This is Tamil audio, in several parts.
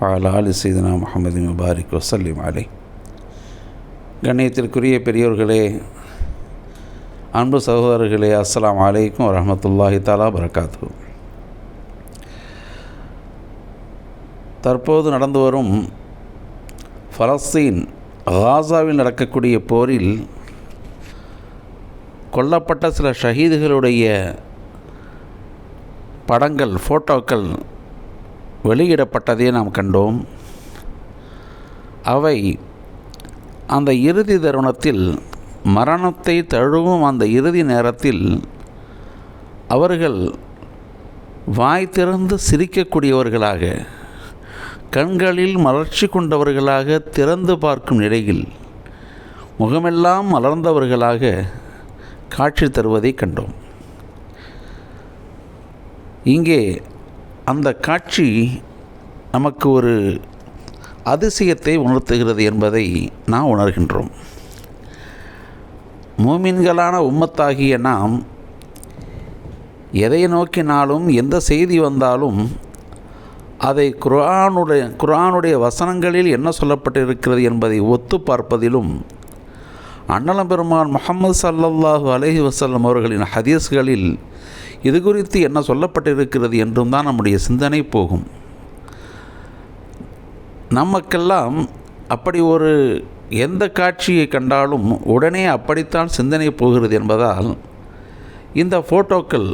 வாழ ஆலு சீதனா முகமது முபாரிக் வசல்லிம் அலை கண்ணியத்திற்குரிய பெரியோர்களே அன்பு சகோதரர்களே அஸ்லாம் அலைக்கும் வரமத்துல்லாஹி தாலா பரகாத்து தற்போது நடந்து வரும் ஃபலஸ்தீன் காசாவில் நடக்கக்கூடிய போரில் கொல்லப்பட்ட சில ஷஹீதுகளுடைய படங்கள் ஃபோட்டோக்கள் வெளியிடப்பட்டதை நாம் கண்டோம். அவை அந்த இறுதி தருணத்தில் மரணத்தை தழுவும் அந்த இறுதி நேரத்தில் அவர்கள் வாய் திறந்து சிரிக்கக்கூடியவர்களாக கண்களில் மலர்ச்சி கொண்டவர்களாக திறந்து பார்க்கும் நிலையில் முகமெல்லாம் மலர்ந்தவர்களாக காட்சி தருவதை கண்டோம். இங்கே அந்த காட்சி நமக்கு ஒரு அதிசயத்தை உணர்த்துகிறது என்பதை நாம் உணர்கின்றோம். மூமின்களான உம்மத்தாகிய நாம் எதை நோக்கினாலும் எந்த செய்தி வந்தாலும் அதை குரானுடைய குரானுடைய வசனங்களில் என்ன சொல்லப்பட்டிருக்கிறது என்பதை ஒத்து பார்ப்பதிலும் அண்ணலம் பெருமான் முகமது சல்லல்லாஹு அலஹி வசல்லம் அவர்களின் ஹதீஸ்களில் இது குறித்து என்ன சொல்லப்பட்டிருக்கிறது என்றும் தான் நம்முடைய சிந்தனை போகும். நமக்கெல்லாம் அப்படி ஒரு எந்த காட்சியை கண்டாலும் உடனே அப்படித்தான் சிந்தனை போகிறது என்பதால் இந்த ஃபோட்டோக்கள்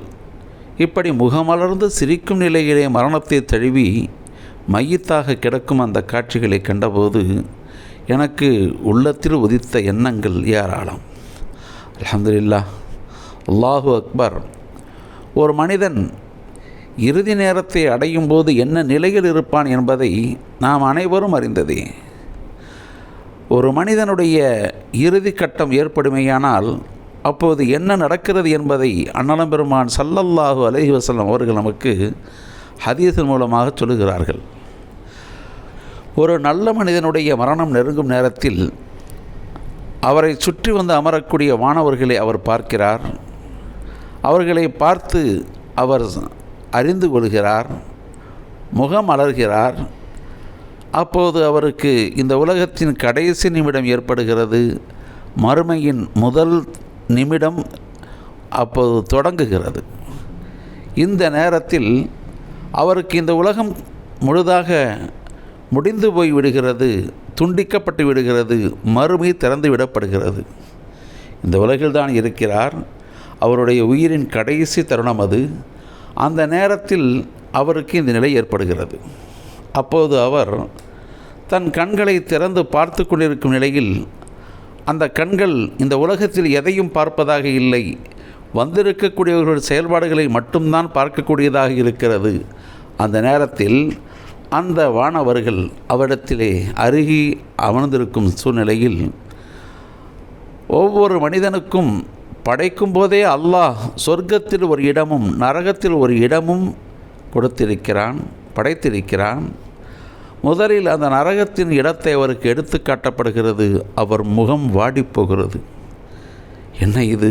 இப்படி முகமலர்ந்து சிரிக்கும் நிலையிலே மரணத்தை தழுவி மையத்தாக கிடக்கும் அந்த காட்சிகளை கண்டபோது எனக்கு உள்ளத்தில் உதித்த எண்ணங்கள் ஏராளம். அலமதுல்லா அல்லாஹு அக்பர். ஒரு மனிதன் இறுதி நேரத்தை அடையும் போது என்ன நிலையில் இருப்பான் என்பதை நாம் அனைவரும் அறிந்ததே. ஒரு மனிதனுடைய இறுதி கட்டம் ஏற்படுமேயானால் அப்போது என்ன நடக்கிறது என்பதை அண்ணலம் பெருமான் சல்லல்லாஹு அலஹி வசல்லம் அவர்கள் நமக்கு ஹதீஸின் மூலமாக சொல்லுகிறார்கள். ஒரு நல்ல மனிதனுடைய மரணம் நெருங்கும் நேரத்தில் அவரை சுற்றி வந்து அமரக்கூடிய மாணவர்களை அவர் பார்க்கிறார். அவர்களை பார்த்து அவர் அறிந்து கொள்கிறார் முகம் அலர்கிறார். அப்போது அவருக்கு இந்த உலகத்தின் கடைசி நிமிடம் ஏற்படுகிறது. மறுமையின் முதல் நிமிடம் அப்போது தொடங்குகிறது. இந்த நேரத்தில் அவருக்கு இந்த உலகம் முழுதாக முடிந்து போய் விடுகிறது துண்டிக்கப்பட்டு விடுகிறது மறுமை திறந்து விடப்படுகிறது. இந்த உலகில்தான் இருக்கிறார். அவருடைய உயிரின் கடைசி தருணம் அது. அந்த நேரத்தில் அவருக்கு இந்த நிலை ஏற்படுகிறது. அப்போது அவர் தன் கண்களை திறந்து பார்த்து கொண்டிருக்கும் நிலையில் அந்த கண்கள் இந்த உலகத்தில் எதையும் பார்ப்பதாக இல்லை. வந்திருக்கக்கூடியவர்கள் செயல்பாடுகளை மட்டும்தான் பார்க்கக்கூடியதாக இருக்கிறது. அந்த நேரத்தில் அந்த வானவர்கள் அவரிடத்திலே அருகி அமர்ந்திருக்கும் சூழ்நிலையில் ஒவ்வொரு மனிதனுக்கும் படைக்கும் போதே அல்லாஹ் சொர்க்கத்தில் ஒரு இடமும் நரகத்தில் ஒரு இடமும் கொடுத்திருக்கிறான் படைத்திருக்கிறான். முதலில் அந்த நரகத்தின் இடத்தை அவருக்கு எடுத்து காட்டப்படுகிறது. அவர் முகம் வாடிப்போகிறது என்ன இது?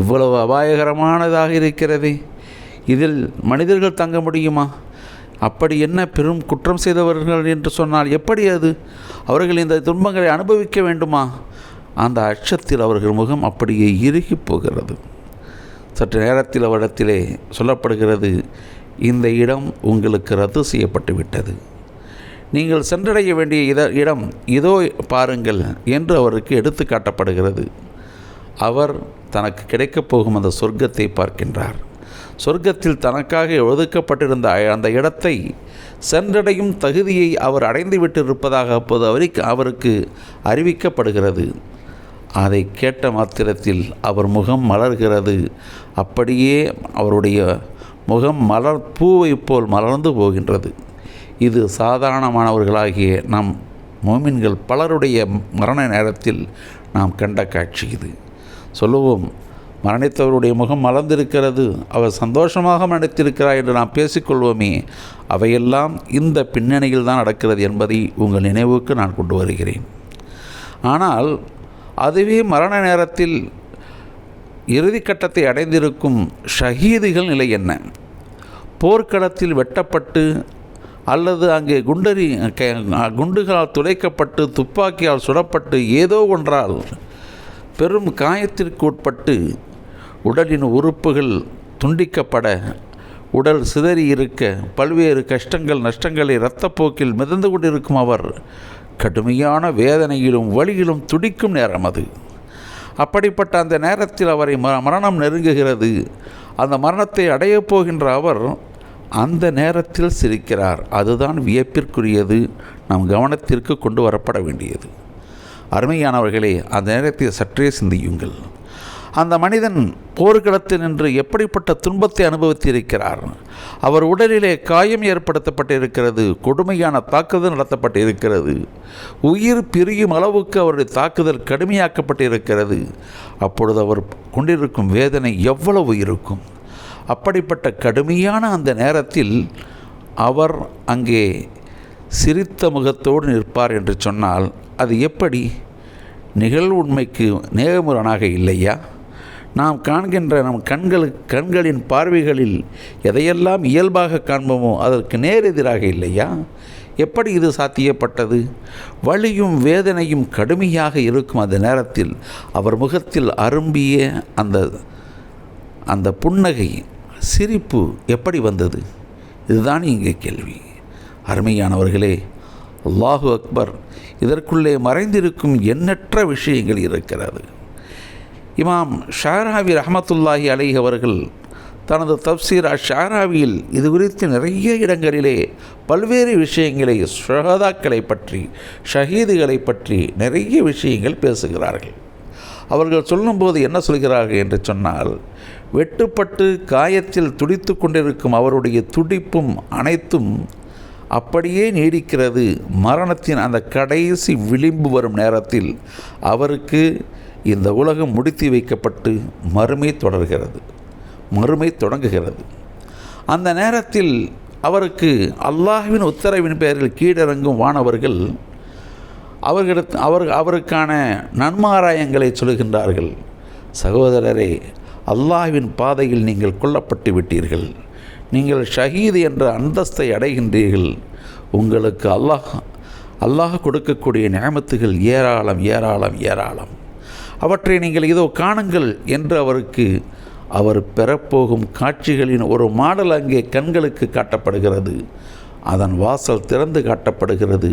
இவ்வளவு அபாயகரமானதாக இருக்கிறது. இதில் மனிதர்கள் தங்க முடியுமா? அப்படி என்ன பெரும் குற்றம் செய்தவர்கள் என்று சொன்னால் எப்படி அது? அவர்கள் இந்த துன்பங்களை அனுபவிக்க வேண்டுமா? அந்த அச்சத்தில் அவர்கள் முகம் அப்படியே இறுகி போகிறது. சற்று நேரத்தில் அவரிடத்திலே சொல்லப்படுகிறது இந்த இடம் உங்களுக்கு ரத்து செய்யப்பட்டு விட்டது நீங்கள் சென்றடைய வேண்டிய இத இடம் இதோ பாருங்கள் என்று அவருக்கு எடுத்து காட்டப்படுகிறது. அவர் தனக்கு கிடைக்கப் போகும் அந்த சொர்க்கத்தை பார்க்கின்றார். சொர்க்கத்தில் தனக்காக ஒதுக்கப்பட்டிருந்த அந்த இடத்தை சென்றடையும் தகுதியை அவர் அடைந்து விட்டிருப்பதாக அப்போது அவருக்கு அவருக்கு அறிவிக்கப்படுகிறது. அதை கேட்ட மாத்திரத்தில் அவர் முகம் மலர்கிறது. அப்படியே அவருடைய முகம் மலர் பூவை போல் மலர்ந்து போகின்றது. இது சாதாரணமானவர்களாகிய நம் மோமின்கள் பலருடைய மரண நேரத்தில் நாம் கண்ட காட்சி இது. சொல்லுவோம் மரணித்தவருடைய முகம் மலர்ந்திருக்கிறது. அவர் சந்தோஷமாக மரணித்திருக்கிறார் என்று நாம் பேசிக்கொள்வோமே. அவையெல்லாம் இந்த பின்னணியில் தான் நடக்கிறது என்பதை உங்கள் நினைவுக்கு நான் கொண்டு வருகிறேன். ஆனால் அதுவே மரண நேரத்தில் இறுதிக்கட்டத்தை அடைந்திருக்கும் ஷஹீதுகள் நிலை என்ன? போர்க்களத்தில் வெட்டப்பட்டு அல்லது அங்கே குண்டறி க- குண்டுகளால் துளைக்கப்பட்டு துப்பாக்கியால் சுடப்பட்டு ஏதோ ஒன்றால் பெரும் காயத்திற்கு உட்பட்டு உடலின் உறுப்புகள் துண்டிக்கப்பட உடல் சிதறி இருக்க பல்வேறு கஷ்டங்கள் நஷ்டங்களை இரத்தப்போக்கில் மிதந்து கொண்டிருக்கும் அவர் கடுமையான வேதனையிலும் வலியிலும் துடிக்கும் நேரம் அது. அப்படிப்பட்ட அந்த நேரத்தில் அவரை மரணம் நெருங்குகிறது. அந்த மரணத்தை அடையப் போகின்ற அவர் அந்த நேரத்தில் சிரிக்கிறார். அதுதான் வியப்பிற்குரியது. நம் கவனத்திற்கு கொண்டு வரப்பட வேண்டியது. அருமையானவர்களே அந்த நேரத்தை சற்றே சிந்தியுங்கள். அந்த மனிதன் போர்க்களத்தில் நின்று எப்படிப்பட்ட துன்பத்தை அனுபவித்திருக்கிறார்? அவர் உடலிலே காயம் ஏற்படுத்தப்பட்டிருக்கிறது கொடுமையான தாக்குதல் நடத்தப்பட்டிருக்கிறது உயிர் பிரியும் அளவுக்கு அவருடைய தாக்குதல் கடுமையாக்கப்பட்டிருக்கிறது. அப்பொழுது அவர் கொண்டிருக்கும் வேதனை எவ்வளவு இருக்கும்? அப்படிப்பட்ட கடுமையான அந்த நேரத்தில் அவர் அங்கே சிரித்த முகத்தோடு நிற்பார் என்று சொன்னால் அது எப்படி? நிகழ்வுண்மைக்கு நேர்முரணாக இல்லையா? நாம் காண்கின்ற நம் கண்கள் கண்களின் பார்வைகளில் எதையெல்லாம் இயல்பாக காண்போமோ அதற்கு நேரெதிராக இல்லையா? எப்படி இது சாத்தியப்பட்டது? வலியும் வேதனையும் கடுமையாக இருக்கும் அந்த நேரத்தில் அவர் முகத்தில் அரும்பிய அந்த அந்த புன்னகை சிரிப்பு எப்படி வந்தது? இதுதான் இங்கே கேள்வி. அருமையானவர்களே அல்லாஹு அக்பர் இதற்குள்ளே மறைந்திருக்கும் எண்ணற்ற விஷயங்கள் இருக்கிறது. இமாம் ஷாராவி ரஹமத்துல்லாஹி அலை அவர்கள் தனது தப்சீர் ஷாராவியில் இது குறித்து நிறைய இடங்களிலே பல்வேறு விஷயங்களை ஷஹதாக்களை பற்றி ஷஹீதுகளை பற்றி நிறைய விஷயங்கள் பேசுகிறார்கள். அவர்கள் சொல்லும்போது என்ன சொல்கிறார்கள் என்று சொன்னால் வெட்டுப்பட்டு காயத்தில் துடித்து கொண்டிருக்கும் அவருடைய துடிப்பும் அனைத்தும் அப்படியே நீடிக்கிறது. மரணத்தின் அந்த கடைசி விளிம்பு வரும் நேரத்தில் அவருக்கு இந்த உலகம் முடித்து வைக்கப்பட்டு மறுமை தொடர்கிறது மறுமை தொடங்குகிறது. அந்த நேரத்தில் அவருக்கு அல்லாஹ்வின் உத்தரவின் பெயரில் கீழிறங்கும் வானவர்கள் அவர்களுக்கு அவர் அவருக்கான நன்மாராயங்களை சொல்கின்றார்கள் சகோதரரே அல்லாஹ்வின் பாதையில் நீங்கள் கொல்லப்பட்டு விட்டீர்கள். நீங்கள் ஷஹீது என்ற அந்தஸ்தை அடைகின்றீர்கள். உங்களுக்கு அல்லாஹ் அல்லாஹ் கொடுக்கக்கூடிய நியமத்துகள் ஏராளம் ஏராளம் ஏராளம். அவற்றை நீங்கள் இதோ காணுங்கள் என்று அவருக்கு அவர் பெறப்போகும் காட்சிகளின் ஒரு மாடல் அங்கே கண்களுக்கு காட்டப்படுகிறது. அதன் வாசல் திறந்து காட்டப்படுகிறது.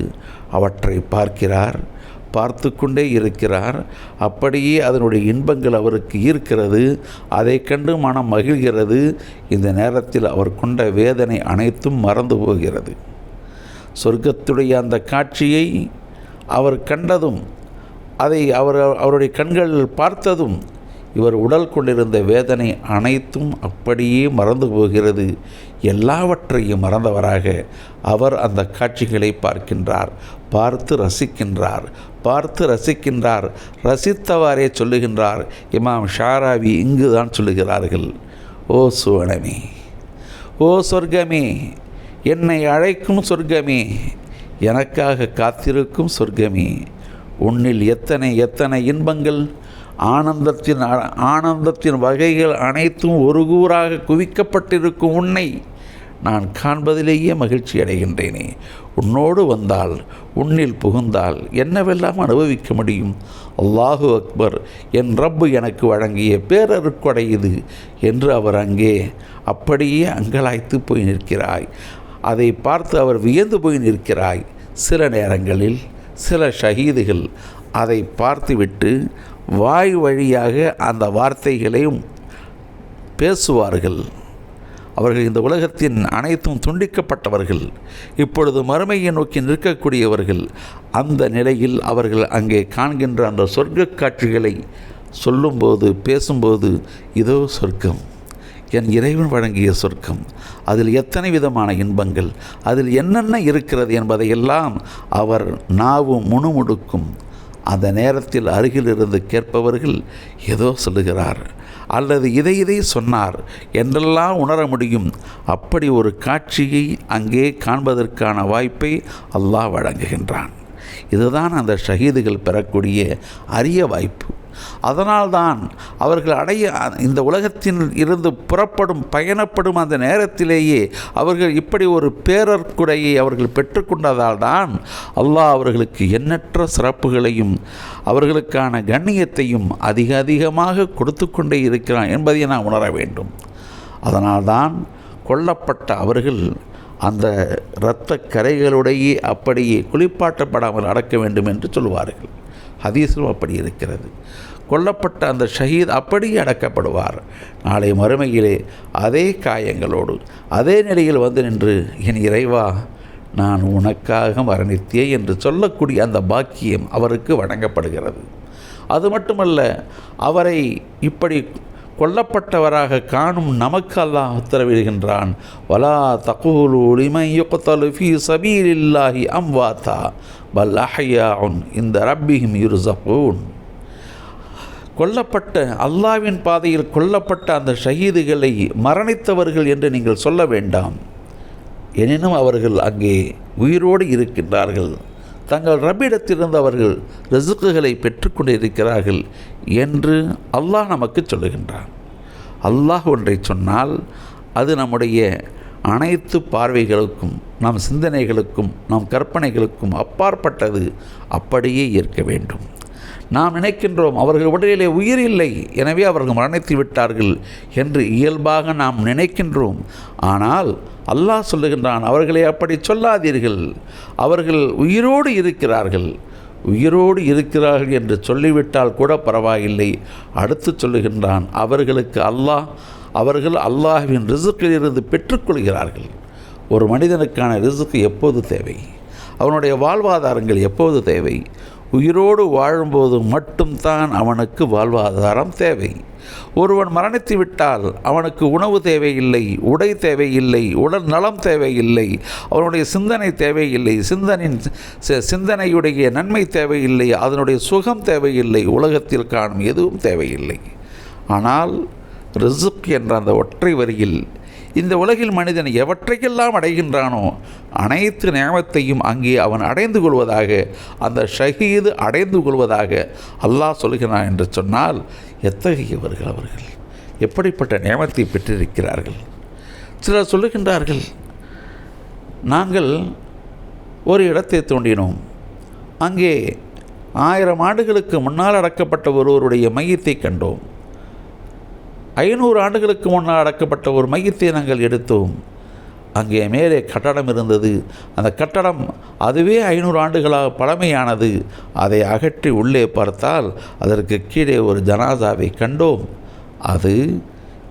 அவற்றை பார்க்கிறார் பார்த்து கொண்டே இருக்கிறார். அப்படியே அதனுடைய இன்பங்கள் அவருக்கு ஈர்க்கிறது அதை கண்டு மனம் மகிழ்கிறது. இந்த நேரத்தில் அவர் கொண்ட வேதனை அனைத்தும் மறந்து போகிறது. சொர்க்கத்துடைய அந்த காட்சியை அவர் கண்டதும் அதை அவர் அவருடைய கண்களில் பார்த்ததும் இவர் உடல் கொண்டிருந்த வேதனை அனைத்தும் அப்படியே மறந்து போகிறது. எல்லாவற்றையும் மறந்தவராக அவர் அந்த காட்சிகளை பார்க்கின்றார் பார்த்து ரசிக்கின்றார் பார்த்து ரசிக்கின்றார் ரசித்தவாறே சொல்லுகின்றார். இமாம் ஷாராவி இங்கு தான் சொல்லுகிறார்கள் ஓ சுவனமே ஓ சொர்க்கமே என்னை அழைக்கும் சொர்க்கமே எனக்காக காத்திருக்கும் சொர்க்கமே உன்னில் எத்தனை எத்தனை இன்பங்கள்? ஆனந்தத்தின் ஆனந்தத்தின் வகைகள் அனைத்தும் ஒரு கூறாக குவிக்கப்பட்டிருக்கும் உன்னை நான் காண்பதிலேயே மகிழ்ச்சி அடைகின்றேனே. உன்னோடு வந்தால் உன்னில் புகுந்தால் என்னவெல்லாம் அனுபவிக்க முடியும்? அல்லாஹு அக்பர் என் ரப்பு எனக்கு வழங்கிய பேரருக்கொடை இது என்று அவர் அங்கே அப்படியே அங்கலாய்த்து போய் நிற்கிறாய். அதை பார்த்து அவர் வியந்து போய் நிற்கிறாய். சில நேரங்களில் சில ஷஹீதுகள் அதை பார்த்துவிட்டு வாய் வழியாக அந்த வார்த்தைகளையும் பேசுவார்கள். அவர்கள் இந்த உலகத்தின் அனைத்தும் துண்டிக்கப்பட்டவர்கள். இப்பொழுது மறுமையை நோக்கி நிற்கக்கூடியவர்கள் அந்த நிலையில் அவர்கள் அங்கே காண்கின்ற அந்த சொர்க்க காட்சிகளை சொல்லும்போது பேசும்போது இதோ சொர்க்கம். என் இறைவன் வழங்கிய சொர்க்கம். அதில் எத்தனை விதமான இன்பங்கள் அதில் என்னென்ன இருக்கிறது என்பதையெல்லாம் அவர் நாவும் முணுமுடுக்கும் அந்த நேரத்தில் அருகில் இருந்து கேட்பவர்கள் ஏதோ சொல்லுகிறார். அல்லது இதை இதை சொன்னார் என்றெல்லாம் உணர முடியும். அப்படி ஒரு காட்சியை அங்கே காண்பதற்கான வாய்ப்பை அல்லாஹ் வழங்குகின்றான். இதுதான் அந்த ஷஹீதுகள் பெறக்கூடிய அரிய வாய்ப்பு. அதனால்தான் அவர்கள் அடைய இந்த உலகத்தில் இருந்து புறப்படும் பயணப்படும் அந்த நேரத்திலேயே அவர்கள் இப்படி ஒரு பேரற்குடையை அவர்கள் பெற்றுக்கொண்டதால் தான் அல்லாஹ் அவர்களுக்கு எண்ணற்ற சிறப்புகளையும் அவர்களுக்கான கண்ணியத்தையும் அதிக அதிகமாக கொடுத்து கொண்டே இருக்கிறான் என்பதை நாம் உணர வேண்டும். அதனால்தான் கொல்லப்பட்ட அவர்கள் அந்த இரத்த கரைகளுடைய அப்படியே குளிப்பாட்டப்படாமல் அடக்க வேண்டும் என்று சொல்வார்கள் ஹதீஸும் அப்படி இருக்கிறது. கொல்லப்பட்ட அந்த ஷஹீத் அப்படியே அடக்கப்படுவார். நாளை மறுமையிலே அதே காயங்களோடு அதே நிலையில் வந்து நின்று என் இறைவா நான் உனக்காக மரணித்தே என்று சொல்லக்கூடிய அந்த பாக்கியம் அவருக்கு வழங்கப்படுகிறது. அது மட்டுமல்ல அவரை இப்படி கொல்லப்பட்டவராக காணும் நமக்கு அல்லாஹ் உத்தரவிடுகின்றான் வலா தகூலு லிமன் யுக்தலு ஃபீ சபீலில்லாஹி அம்வாத்தா பல் அஹையாவுன் இந்த ரப்பிஹிம் யுர்ஸகூன் கொல்லப்பட்ட அல்லாவின் பாதையில் கொல்லப்பட்ட அந்த ஷஹீதுகளை மரணித்தவர்கள் என்று நீங்கள் சொல்ல வேண்டாம். எனினும் அவர்கள் அங்கே உயிரோடு இருக்கின்றார்கள். தங்கள் ரப்பிடத்திலிருந்து அவர்கள் ரிசுக்குகளை பெற்றுக்கொண்டு இருக்கிறார்கள் என்று அல்லாஹ் நமக்கு சொல்லுகின்றான். அல்லாஹ் ஒன்றை சொன்னால் அது நம்முடைய அனைத்து பார்வைகளுக்கும் நம் சிந்தனைகளுக்கும் நம் கற்பனைகளுக்கும் அப்பாற்பட்டது அப்படியே இருக்க வேண்டும். நாம் நினைக்கின்றோம் அவர்கள் உடலிலே உயிர் இல்லை எனவே அவர்கள் மரணித்து விட்டார்கள் என்று இயல்பாக நாம் நினைக்கின்றோம். ஆனால் அல்லாஹ் சொல்லுகின்றான் அவர்களை அப்படி சொல்லாதீர்கள். அவர்கள் உயிரோடு இருக்கிறார்கள். உயிரோடு இருக்கிறார்கள் என்று சொல்லிவிட்டால் கூட பரவாயில்லை. அடுத்து சொல்லுகின்றான் அவர்களுக்கு அல்லாஹ் அவர்கள் அல்லாஹ்வின் ரிசுக்கிலிருந்து பெற்றுக்கொள்கிறார்கள். ஒரு மனிதனுக்கான ரிசுக்கு எப்போது தேவை? அவனுடைய வாழ்வாதாரங்கள் எப்போது தேவை? உயிரோடு வாழும்போது மட்டும்தான் அவனுக்கு வாழ்வாதாரம் தேவை. ஒருவன் மரணித்து விட்டால் அவனுக்கு உணவு தேவையில்லை உடை தேவையில்லை உடல் நலம் தேவையில்லை அவனுடைய சிந்தனை தேவையில்லை சிந்தனின் சிந்தனையுடைய நன்மை தேவையில்லை அதனுடைய சுகம் தேவையில்லை உலகத்தில் காணும் எதுவும் தேவையில்லை. ஆனால் ரிசுக் என்ற அந்த ஒற்றை வரியில் இந்த உலகில் மனிதன் எவற்றையெல்லாம் அடைகின்றானோ அனைத்து நியமத்தையும் அங்கே அவன் அடைந்து கொள்வதாக அந்த ஷஹீது அடைந்து கொள்வதாக அல்லாஹ் சொல்கிறான் என்று சொன்னால் எத்தகையவர்கள் அவர்கள்? எப்படிப்பட்ட நியமத்தை பெற்றிருக்கிறார்கள்? சிலர் சொல்லுகின்றார்கள் நாங்கள் ஒரு இடத்தை தோண்டினோம். அங்கே ஆயிரம் ஆண்டுகளுக்கு முன்னால் அடக்கப்பட்ட ஒருவருடைய மையத்தை கண்டோம். ஐநூறு ஆண்டுகளுக்கு முன்னால் அடக்கப்பட்ட ஒரு மையத்தை நாங்கள் எடுத்தோம். அங்கே மேலே கட்டடம் இருந்தது. அந்த கட்டடம் அதுவே ஐநூறு ஆண்டுகளாக பழமையானது. அதை அகற்றி உள்ளே பார்த்தால் அதற்கு கீழே ஒரு ஜனாதாவை கண்டோம். அது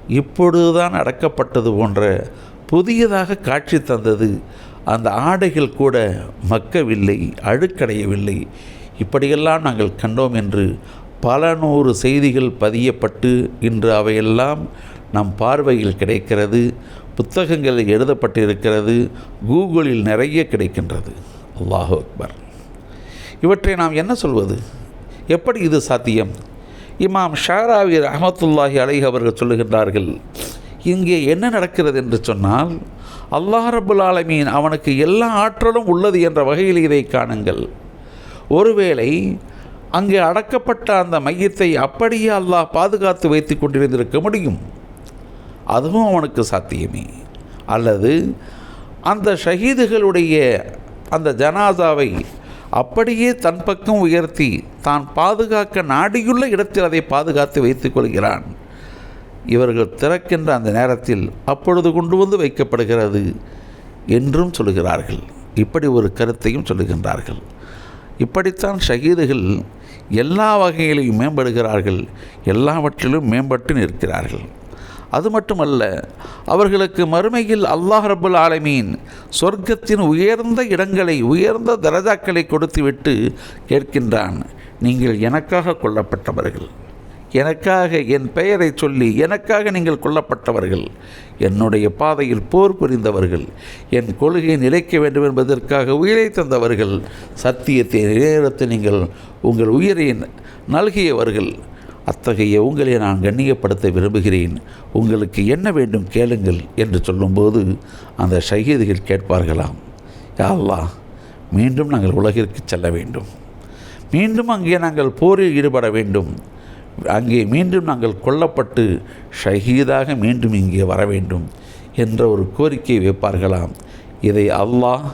இப்பொழுதுதான் அடக்கப்பட்டது போன்ற புதியதாக காட்சி தந்தது. அந்த ஆடைகள் கூட மக்கவில்லை அழுக்கடையவில்லை. இப்படியெல்லாம் நாங்கள் கண்டோம் என்று பல நூறு செய்திகள் பதியப்பட்டு இன்று அவையெல்லாம் நம் பார்வையில் கிடைக்கிறது புத்தகங்கள் எழுதப்பட்டிருக்கிறது கூகுளில் நிறைய கிடைக்கின்றது. அல்லாஹு அக்பர். இவற்றை நாம் என்ன சொல்வது? எப்படி இது சாத்தியம்? இமாம் ஷாராவி ரஹமத்துல்லாஹி அலைஹ் அவர்கள் சொல்லுகின்றார்கள் இங்கே என்ன நடக்கிறது என்று சொன்னால் அல்லாஹ் ரபுல் ஆலமீன் அவனுக்கு எல்லா ஆற்றலும் உள்ளது என்ற வகையில் இதை காணுங்கள். ஒருவேளை அங்கே அடக்கப்பட்ட அந்த மையத்தை அப்படியே அல்லாஹ் பாதுகாத்து வைத்து கொண்டிருந்திருக்க முடியும். அதுவும் அவனுக்கு சாத்தியமே. அல்லது அந்த ஷஹீதுகளுடைய அந்த ஜனாதாவை அப்படியே தன் பக்கம் உயர்த்தி தான் பாதுகாக்க நாடியுள்ள இடத்தில் அதை பாதுகாத்து வைத்துக் கொள்கிறான். இவர்கள் திறக்கின்ற அந்த நேரத்தில் அப்பொழுது கொண்டு வந்து வைக்கப்படுகிறது என்றும் சொல்லுகிறார்கள். இப்படி ஒரு கருத்தையும் சொல்லுகின்றார்கள். இப்படித்தான் ஷகீதுகள் எல்லா வகையிலையும் மேம்படுகிறார்கள் எல்லாவற்றிலும் மேம்பட்டு நிற்கிறார்கள். அது மட்டுமல்ல அவர்களுக்கு மறுமையில் அல்லாஹ் ரபுல் ஆலமீன் சொர்க்கத்தின் உயர்ந்த இடங்களை உயர்ந்த தரஜாக்களை கொடுத்துவிட்டு கேட்கின்றான். நீங்கள் எனக்காக கொல்லப்பட்டவர்கள். எனக்காக என் பெயரை சொல்லி எனக்காக நீங்கள் கொல்லப்பட்டவர்கள் என்னுடைய பாதையில் போர் புரிந்தவர்கள் என் கொள்கையை நிலைக்க வேண்டும் என்பதற்காக உயிரை தந்தவர்கள் சத்தியத்தை நேரத்தை நீங்கள் உங்கள் உயிரை நல்கியவர்கள். அத்தகைய உங்களை நான் கண்ணியப்படுத்த விரும்புகிறேன். உங்களுக்கு என்ன வேண்டும் கேளுங்கள் என்று சொல்லும்போது அந்த ஷஹீதுகள் கேட்பார்களாம் யாழ்லா மீண்டும் நாங்கள் உலகிற்கு செல்ல வேண்டும். மீண்டும் அங்கே நாங்கள் போரில் ஈடுபட வேண்டும். அங்கே மீண்டும் நாங்கள் கொல்லப்பட்டு ஷஹீதாக மீண்டும் இங்கே வர வேண்டும் என்ற ஒரு கோரிக்கை வைப்பார்களாம். இதை அல்லாஹ்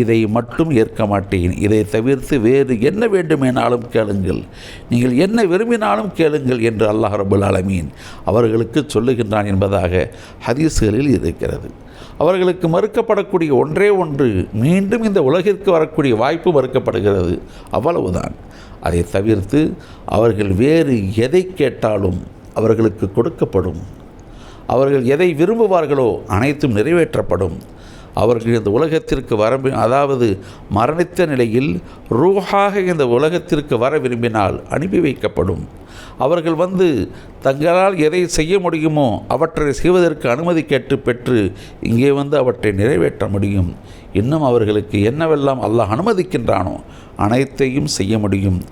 இதை மட்டும் ஏற்க மாட்டேன். இதை தவிர்த்து வேறு என்ன வேண்டுமெனாலும் கேளுங்கள். நீங்கள் என்ன விரும்பினாலும் கேளுங்கள் என்று அல்லாஹ் ரபுல் ஆலமீன் அவர்களுக்கு சொல்லுகின்றான் என்பதாக ஹதீஸ்களில் இருக்கிறது. அவர்களுக்கு மறுக்கப்படக்கூடிய ஒன்றே ஒன்று மீண்டும் இந்த உலகிற்கு வரக்கூடிய வாய்ப்பு மறுக்கப்படுகிறது. அவ்வளவுதான். அதை தவிர்த்து அவர்கள் வேறு எதை கேட்டாலும் அவர்களுக்கு கொடுக்கப்படும். அவர்கள் எதை விரும்புவார்களோ அனைத்தும் நிறைவேற்றப்படும். அவர்கள் இந்த உலகத்திற்கு வர அதாவது மரணித்த நிலையில் ரூஹாக இந்த உலகத்திற்கு வர விரும்பினால் அனுப்பி வைக்கப்படும். அவர்கள் வந்து தங்களால் எதை செய்ய முடியுமோ அவற்றை செய்வதற்கு அனுமதி கேட்டு பெற்று இங்கே வந்து அவற்றை நிறைவேற்ற முடியும். இன்னும் அவர்களுக்கு என்னவெல்லாம் அல்லாஹ் அனுமதிக்கின்றானோ அனைத்தையும் செய்ய முடியும்.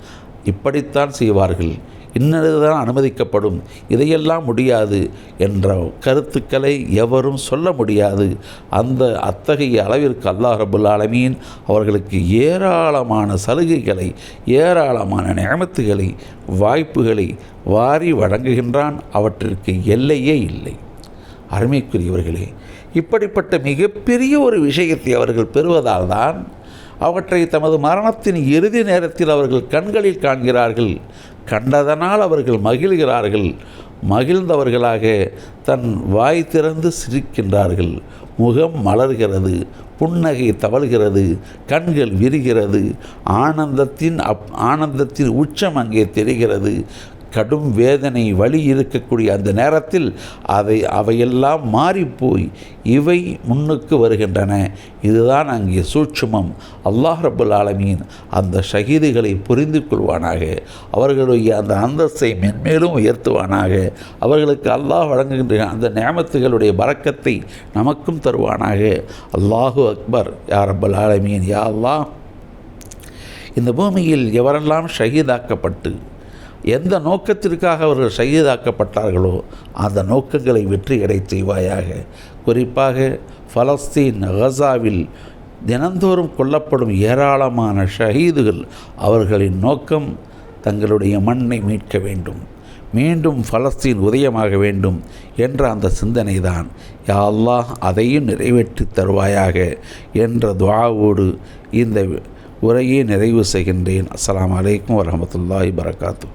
இப்படித்தான் செய்வார்கள். இன்னதுதான் அனுமதிக்கப்படும். இதையெல்லாம் முடியாது என்ற கருத்துக்களை எவரும் சொல்ல முடியாது. அந்த அத்தகைய அளவிற்கு அல்லாஹ் ரபுல் ஆலமீன் அவர்களுக்கு ஏராளமான சலுகைகளை ஏராளமான நியமத்துகளை வாய்ப்புகளை வாரி வழங்குகின்றான். அவற்றிற்கு எல்லையே இல்லை. அருமைக்குரியவர்களே இப்படிப்பட்ட மிகப்பெரிய ஒரு விஷயத்தை அவர்கள் பெறுவதால் தான் அவற்றை தமது மரணத்தின் இறுதி நேரத்தில் அவர்கள் கண்களில் காண்கிறார்கள். கண்டதனால் அவர்கள் மகிழ்கிறார்கள். மகிழ்ந்தவர்களாக தன் வாய் திறந்து சிரிக்கின்றார்கள். முகம் மலர்கிறது. புன்னகை தவழ்கிறது. கண்கள் விரிகிறது. ஆனந்தத்தின் அப் ஆனந்தத்தின் உச்சம் அங்கே தெரிகிறது. கடும் வேதனை வலி இருக்கக்கூடிய அந்த நேரத்தில் அதை அவையெல்லாம் மாறிப்போய் இவை முன்னுக்கு வருகின்றன. இதுதான் அங்கே சூட்சுமம். அல்லாஹ் ரபுல் ஆலமீன் அந்த ஷஹீதுகளை புரிந்து கொள்வானாக. அவர்களுடைய அந்த அந்தஸ்தை மென்மேலும் உயர்த்துவானாக. அவர்களுக்கு அல்லாஹ் வழங்குகின்ற அந்த நியமத்துகளுடைய பறக்கத்தை நமக்கும் தருவானாக. அல்லாஹு அக்பர் யார் ரபுல் ஆலமீன் யா அல்லாஹ். இந்த பூமியில் எவரெல்லாம் ஷஹீதாக்கப்பட்டு எந்த நோக்கத்திற்காக அவர்கள் சகிதாக்கப்பட்டார்களோ அந்த நோக்கங்களை வெற்றியடை செய்வாயாக. குறிப்பாக பலஸ்தீன் கசாவில் தினந்தோறும் கொல்லப்படும் ஏராளமான ஷஹீதுகள் அவர்களின் நோக்கம் தங்களுடைய மண்ணை மீட்க வேண்டும். மீண்டும் பலஸ்தீன் உதயமாக வேண்டும் என்ற அந்த சிந்தனை தான் யா அல்லாஹ் அதையும் நிறைவேற்றி தருவாயாக என்ற துவாவோடு இந்த உரையை நிறைவு செய்கின்றேன். அஸ்லாம் வலைக்கம் வரமத்துல்லாஹி வரகாத்து